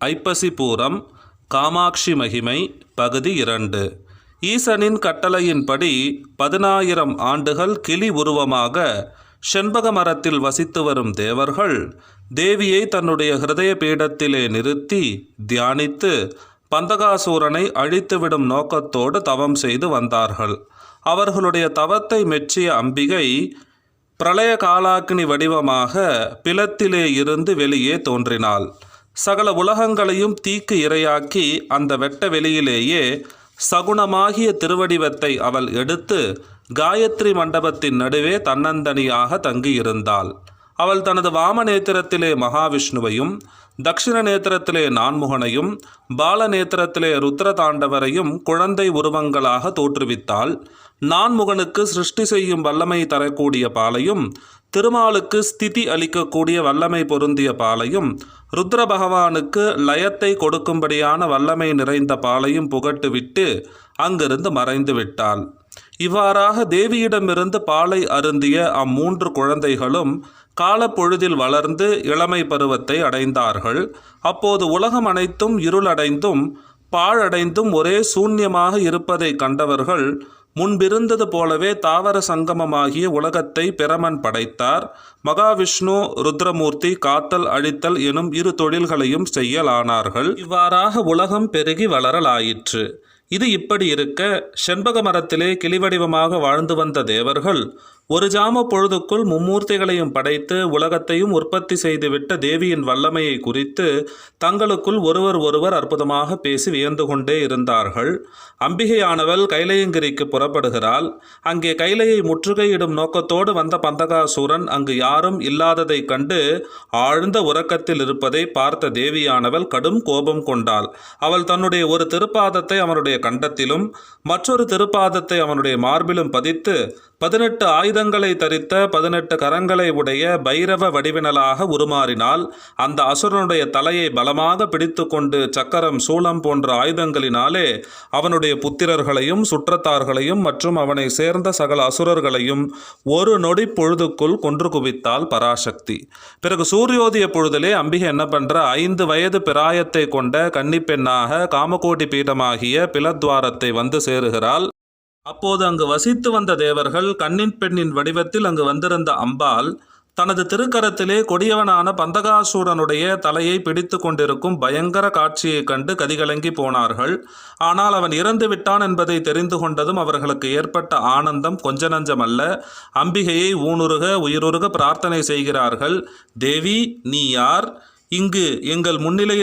ஐப்பசி பூரம் காமாட்சி மகிமை பகுதி இரண்டு. ஈசனின் கட்டளையின்படி பதினாயிரம் ஆண்டுகள் கிளி உருவமாக செண்பக மரத்தில் வசித்து வரும் தேவர்கள் தேவியை தன்னுடைய ஹிருதய பீடத்திலே நிறுத்தி தியானித்து பந்தகாசூரனை அழித்துவிடும் நோக்கத்தோடு தவம் செய்து வந்தார்கள். அவர்களுடைய தவத்தை மெச்சிய அம்பிகை பிரளய காலாக்கினி வடிவமாக பிலத்திலே இருந்து வெளியே தோன்றினாள். சகல உலகங்களையும் தீக்கு இரையாக்கி அந்த வெட்ட வெளியிலேயே சகுணமாகிய திருவடிவத்தை அவள் எடுத்து காயத்ரி மண்டபத்தின் நடுவே தன்னந்தனியாக தங்கியிருந்தாள். அவள் தனது வாம நேத்திரத்திலே மகாவிஷ்ணுவையும் தக்ஷிண நேத்திரத்திலே நான்முகனையும் பால நேத்திரத்திலே ருத்ரதாண்டவரையும் குழந்தை உருவங்களாக தோற்றுவித்தாள். நான்முகனுக்கு சிருஷ்டி செய்யும் வல்லமை தரக்கூடிய பாலையும் திருமாலுக்கு ஸ்திதி அளிக்கக்கூடிய வல்லமை பொருந்திய பாலையும் ருத்ர பகவானுக்கு லயத்தை கொடுக்கும்படியான வல்லமை நிறைந்த பாலையும் புகட்டுவிட்டு அங்கிருந்து மறைந்து விட்டாள். இவ்வாறாக தேவியிடமிருந்து பாலை அருந்திய அம்மூன்று குழந்தைகளும் காலப்பொழுதில் வளர்ந்து இளமை பருவத்தை அடைந்தார்கள். அப்போது உலகம் அனைத்தும் இருளடைந்தும் பாழடைந்தும் ஒரே சூன்யமாக இருப்பதை கண்டவர்கள் முன்பிருந்தது போலவே தாவர சங்கமமாகிய உலகத்தை பிரமன் படைத்தார். மகாவிஷ்ணு ருத்ரமூர்த்தி காத்தல் அழித்தல் எனும் இரு தொழில்களையும் செய்யலானார்கள். இவ்வாறாக உலகம் பெருகி வளரலாயிற்று. இது இப்படி இருக்க செண்பக மரத்திலே கிளிவடிவமாக வாழ்ந்து வந்த தேவர்கள் ஒரு ஜாம பொழுதுக்குள் மும்மூர்த்திகளையும் படைத்து உலகத்தையும் உற்பத்தி செய்துவிட்ட தேவியின் வல்லமையை குறித்து தங்களுக்குள் ஒருவர் ஒருவர் அற்புதமாக பேசி வியந்து கொண்டே இருந்தார்கள். அம்பிகையானவள் கைலையங்கிரிக்கு புறப்படுகிறாள். அங்கே கைலையை முற்றுகையிடும் நோக்கத்தோடு வந்த பந்தகாசூரன் அங்கு யாரும் இல்லாததைக் கண்டு ஆழ்ந்த உறக்கத்தில் இருப்பதை பார்த்த தேவியானவள் கடும் கோபம் கொண்டாள். அவள் தன்னுடைய ஒரு திருப்பாதத்தை அவனுடைய கண்டத்திலும் மற்றொரு திருப்பாதத்தை அவனுடைய மார்பிலும் பதித்து பதினெட்டு ஆயுதங்களை தரித்த பதினெட்டு கரங்களை உடைய பைரவ வடிவினலாக உருமாறினால் அந்த அசுரனுடைய தலையை பலமாக பிடித்து கொண்டு சக்கரம் சூளம் போன்ற ஆயுதங்களினாலே அவனுடைய புத்திரர்களையும் சுற்றத்தார்களையும் மற்றும் அவனை சேர்ந்த சகல அசுரர்களையும் ஒரு நொடி பொழுதுக்குள் கொன்று குவித்தாள் பராசக்தி. பிறகு சூரியோதய பொழுதிலே அம்பிகை என்ன பண்ற? ஐந்து வயது பிராயத்தை கொண்ட கன்னிப்பெண்ணாக காமகோடி பீடமாகிய பிலத்வாரத்தை வந்து சேருகிறாள். அப்போது அங்கு வசித்து வந்த தேவர்கள் கண்ணின் பெண்ணின் வடிவத்தில் அங்கு வந்திருந்த அம்பாள் தனது திருக்கரத்திலே கொடியவனான பந்தகாசூரனுடைய தலையை பிடித்து கொண்டிருக்கும் பயங்கர காட்சியைக் கண்டு கதிகலங்கி போனார்கள். ஆனால் அவன் இறந்து விட்டான் என்பதை தெரிந்து கொண்டதும் அவர்களுக்கு ஏற்பட்ட ஆனந்தம் கொஞ்ச நஞ்சமல்ல. அம்பிகையை ஊனுருக உயிருருக பிரார்த்தனை செய்கிறார்கள். தேவி நீ யார்? இங்கு எங்கள் முன்னிலையில்